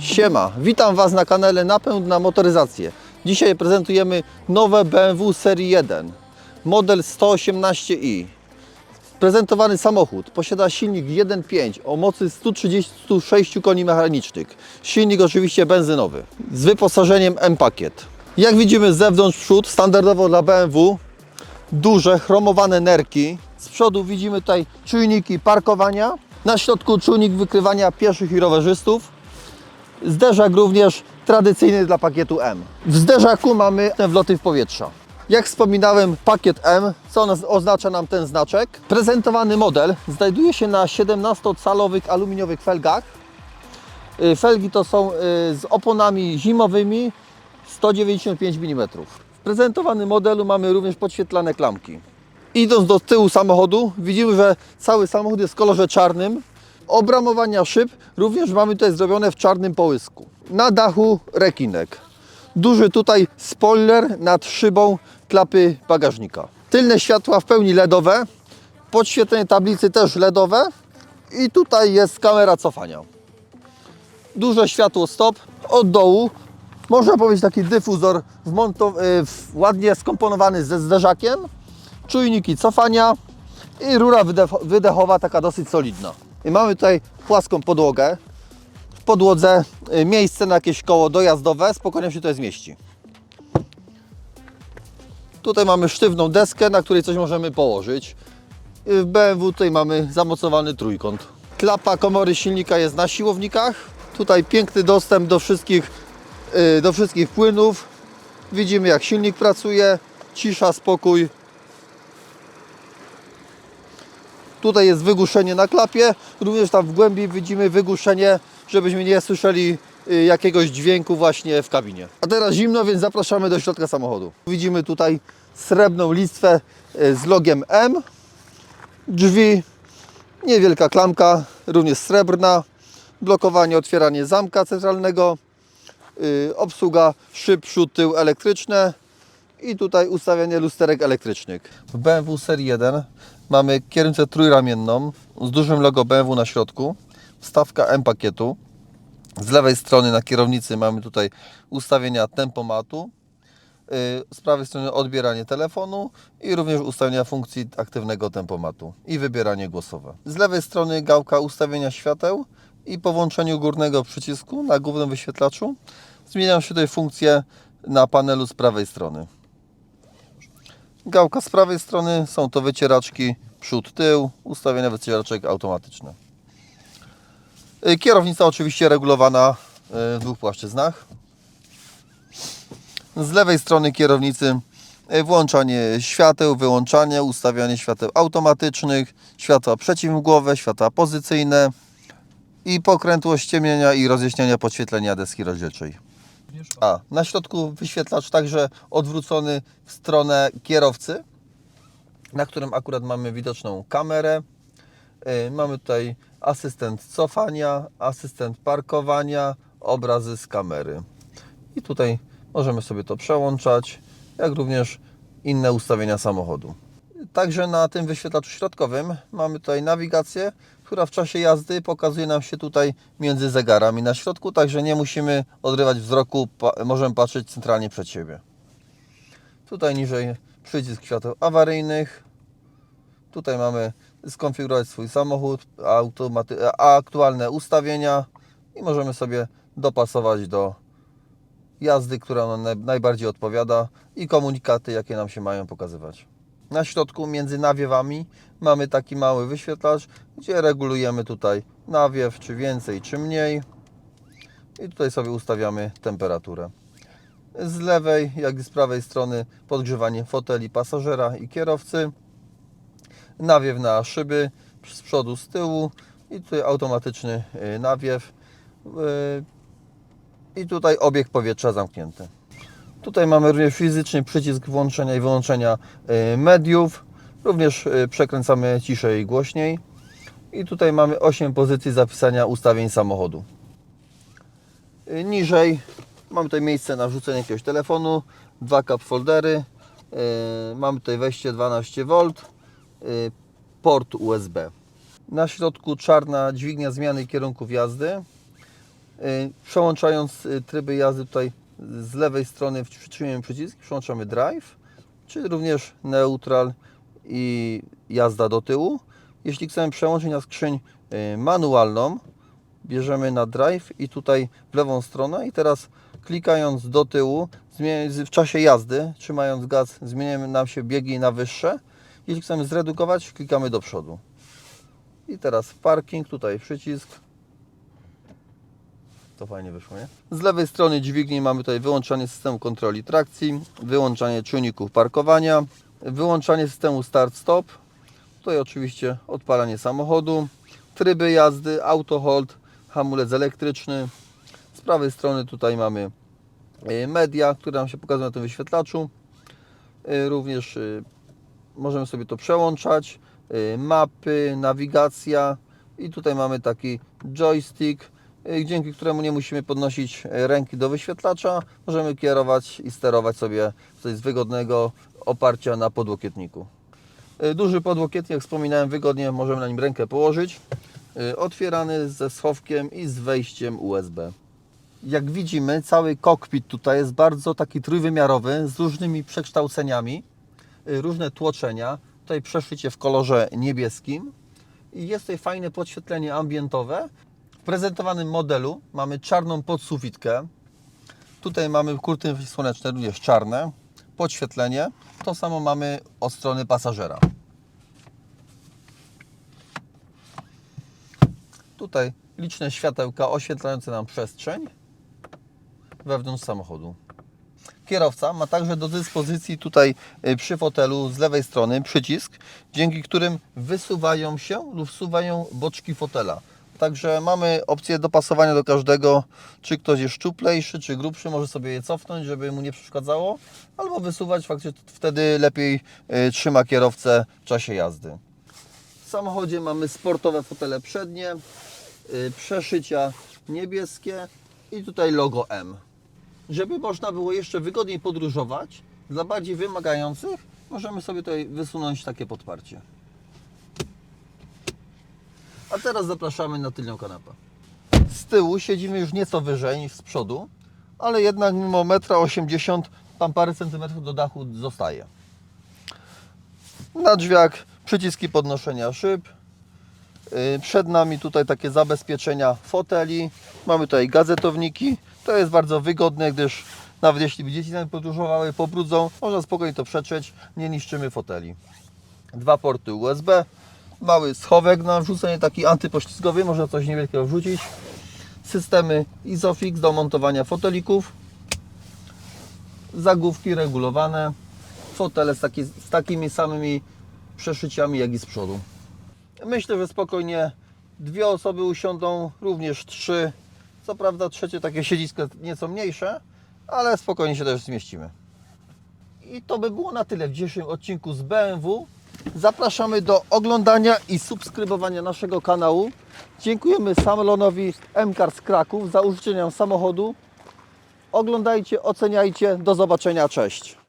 Siema, witam Was na kanale Napęd na motoryzację. Dzisiaj prezentujemy nowe BMW Serii 1, model 118i. Prezentowany samochód posiada silnik 1.5 o mocy 136 koni mechanicznych. Silnik oczywiście benzynowy z wyposażeniem M-Pakiet. Jak widzimy z zewnątrz przód, standardowo dla BMW, duże chromowane nerki. Z przodu widzimy tutaj czujniki parkowania. Na środku czujnik wykrywania pieszych i rowerzystów. Zderzak również tradycyjny dla pakietu M. W zderzaku mamy wloty w powietrza. Jak wspominałem, pakiet M, co oznacza nam ten znaczek? Prezentowany model znajduje się na 17-calowych aluminiowych felgach. Y, Felgi to są y, z oponami zimowymi 195 mm. W prezentowanym modelu mamy również podświetlane klamki. Idąc do tyłu samochodu, widzimy, że cały samochód jest w kolorze czarnym. Obramowania szyb również mamy tutaj zrobione w czarnym połysku. Na dachu rekinek. Duży tutaj spoiler nad szybą klapy bagażnika. Tylne światła w pełni LEDowe. Podświetlenie tablicy też LEDowe. I tutaj jest kamera cofania. Duże światło stop. Od dołu można powiedzieć taki dyfuzor w- ładnie skomponowany ze zderzakiem czujniki cofania i rura wydech- wydechowa taka dosyć solidna. I mamy tutaj płaską podłogę. W podłodze y, miejsce na jakieś koło dojazdowe, spokojnie się tutaj zmieści. Tutaj mamy sztywną deskę, na której coś możemy położyć. W BMW tutaj mamy zamocowany trójkąt. Klapa komory silnika jest na siłownikach. Tutaj piękny dostęp do wszystkich, do wszystkich płynów. Widzimy jak silnik pracuje. Cisza, spokój, Tutaj jest wygłuszenie na klapie, również tam w głębi widzimy wygłuszenie, żebyśmy nie słyszeli y, jakiegoś dźwięku właśnie w kabinie. A teraz zimno, więc zapraszamy do środka samochodu. Widzimy tutaj srebrną listwę y, z logiem M. Drzwi, niewielka klamka, również srebrna. Blokowanie, otwieranie zamka centralnego. Y, Obsługa szyb, przód, tył elektryczne i tutaj ustawianie lusterek elektrycznych. W BMW Serii 1 mamy kierownicę trójramienną z dużym logo BMW na środku, wstawka M-pakietu. Z lewej strony na kierownicy mamy tutaj ustawienia tempomatu, yy, z prawej strony odbieranie telefonu i również ustawienia funkcji aktywnego tempomatu i wybieranie głosowe. Z lewej strony gałka ustawienia świateł i po włączeniu górnego przycisku na głównym wyświetlaczu zmieniają się tutaj funkcje na panelu z prawej strony. Gałka z prawej strony są to wycieraczki przód, tył, ustawienia wycieraczek automatyczne. Y, Kierownica oczywiście regulowana y, w dwóch płaszczyznach. Z lewej strony kierownicy y, włączanie świateł, wyłączanie, ustawianie świateł automatycznych, światła przeciwmgłowe, światła pozycyjne i pokrętłość ciemnienia i rozjaśniania podświetlenia deski rozdzielczej. A, na środku wyświetlacz także odwrócony w stronę kierowcy, na którym akurat mamy widoczną kamerę. Yy, Mamy tutaj asystent cofania, asystent parkowania, obrazy z kamery. I tutaj możemy sobie to przełączać, jak również inne ustawienia samochodu. Także na tym wyświetlaczu środkowym mamy tutaj nawigację, która w czasie jazdy pokazuje nam się tutaj między zegarami na środku, także nie musimy odrywać wzroku, możemy patrzeć centralnie przed siebie. Tutaj niżej przycisk świateł awaryjnych. Tutaj mamy skonfigurować swój samochód, a aktualne ustawienia i możemy sobie dopasować do jazdy, która nam naj- najbardziej odpowiada i komunikaty, jakie nam się mają pokazywać. Na środku między nawiewami mamy taki mały wyświetlacz, gdzie regulujemy tutaj nawiew, czy więcej, czy mniej. I tutaj sobie ustawiamy temperaturę. Z lewej, jak i z prawej strony podgrzewanie foteli pasażera i kierowcy. Nawiew na szyby z przodu, z tyłu i tutaj automatyczny y, nawiew. Y, I tutaj obieg powietrza zamknięty. Tutaj mamy również fizyczny przycisk włączenia i wyłączenia y, mediów. Również y, przekręcamy ciszej i głośniej. I tutaj mamy 8 pozycji zapisania ustawień samochodu. Y, Niżej mamy tutaj miejsce na wrzucenie jakiegoś telefonu, dwa cup foldery, E, Mamy tutaj wejście 12V, e, port USB. Na środku czarna dźwignia zmiany kierunków jazdy. E, Przełączając e, tryby jazdy tutaj z lewej strony przytrzymujemy przycisk, przełączamy drive, czy również neutral i jazda do tyłu. Jeśli chcemy przełączyć na skrzyń e, manualną, bierzemy na drive i tutaj w lewą stronę i teraz klikając do tyłu w czasie jazdy, trzymając gaz, zmieniamy nam się biegi na wyższe. Jeśli chcemy zredukować, klikamy do przodu. I teraz parking, tutaj przycisk. To fajnie wyszło, nie? Z lewej strony dźwigni mamy tutaj wyłączanie systemu kontroli trakcji, wyłączanie czujników parkowania, wyłączanie systemu start-stop, Tutaj oczywiście odpalanie samochodu, tryby jazdy, auto hold, hamulec elektryczny. Z prawej strony tutaj mamy e, media, które nam się pokazują na tym wyświetlaczu. E, Również e, możemy sobie to przełączać, mapy, nawigacja i tutaj mamy taki joystick, dzięki któremu nie musimy podnosić e, ręki do wyświetlacza. Możemy kierować i sterować sobie coś z wygodnego oparcia na podłokietniku. E, Duży podłokietnik, jak wspominałem, wygodnie możemy na nim rękę położyć. Otwierany ze schowkiem i z wejściem USB. Jak widzimy, cały kokpit tutaj jest bardzo taki trójwymiarowy, z różnymi przekształceniami, różne tłoczenia. Tutaj przeszycie w kolorze niebieskim i jest tutaj fajne podświetlenie ambientowe. W prezentowanym modelu mamy czarną podsufitkę. Tutaj mamy kurtyny słoneczne, również czarne. Podświetlenie. To samo mamy od strony pasażera. Tutaj liczne światełka oświetlające nam przestrzeń wewnątrz samochodu. Kierowca ma także do dyspozycji tutaj y, przy fotelu z lewej strony przycisk, dzięki którym wysuwają się lub wsuwają boczki fotela. Także mamy opcję dopasowania do każdego, czy ktoś jest szczuplejszy, czy grubszy, może sobie je cofnąć, żeby mu nie przeszkadzało, albo wysuwać, faktycznie wtedy lepiej y, trzyma kierowcę w czasie jazdy. W samochodzie mamy sportowe fotele przednie, y, przeszycia niebieskie i tutaj logo M. Żeby można było jeszcze wygodniej podróżować, dla bardziej wymagających możemy sobie tutaj wysunąć takie podparcie. A teraz zapraszamy na tylnią kanapę. Z tyłu siedzimy już nieco wyżej niż z przodu, ale jednak mimo 1,80 m tam parę centymetrów do dachu zostaje. Na drzwiach przyciski podnoszenia szyb. Yy, Przed nami tutaj takie zabezpieczenia foteli. Mamy tutaj gazetowniki. To jest bardzo wygodne, gdyż nawet jeśli dzieci nam podróżowały, pobrudzą, można spokojnie to przetrzeć, nie niszczymy foteli. Dwa porty USB, mały schowek na wrzucenie taki antypoślizgowy, można coś niewielkiego wrzucić. Systemy Isofix do montowania fotelików. Zagłówki regulowane. Fotele z, taki, z takimi samymi przeszyciami jak i z przodu. Myślę, że spokojnie dwie osoby usiądą, również trzy. Co prawda trzecie takie siedzisko nieco mniejsze, ale spokojnie się też zmieścimy. I to by było na tyle w dzisiejszym odcinku z BMW. Zapraszamy do oglądania i subskrybowania naszego kanału. Dziękujemy Samlonowi MCARS Kraków za użyczenie nam samochodu. Oglądajcie, oceniajcie. Do zobaczenia. Cześć.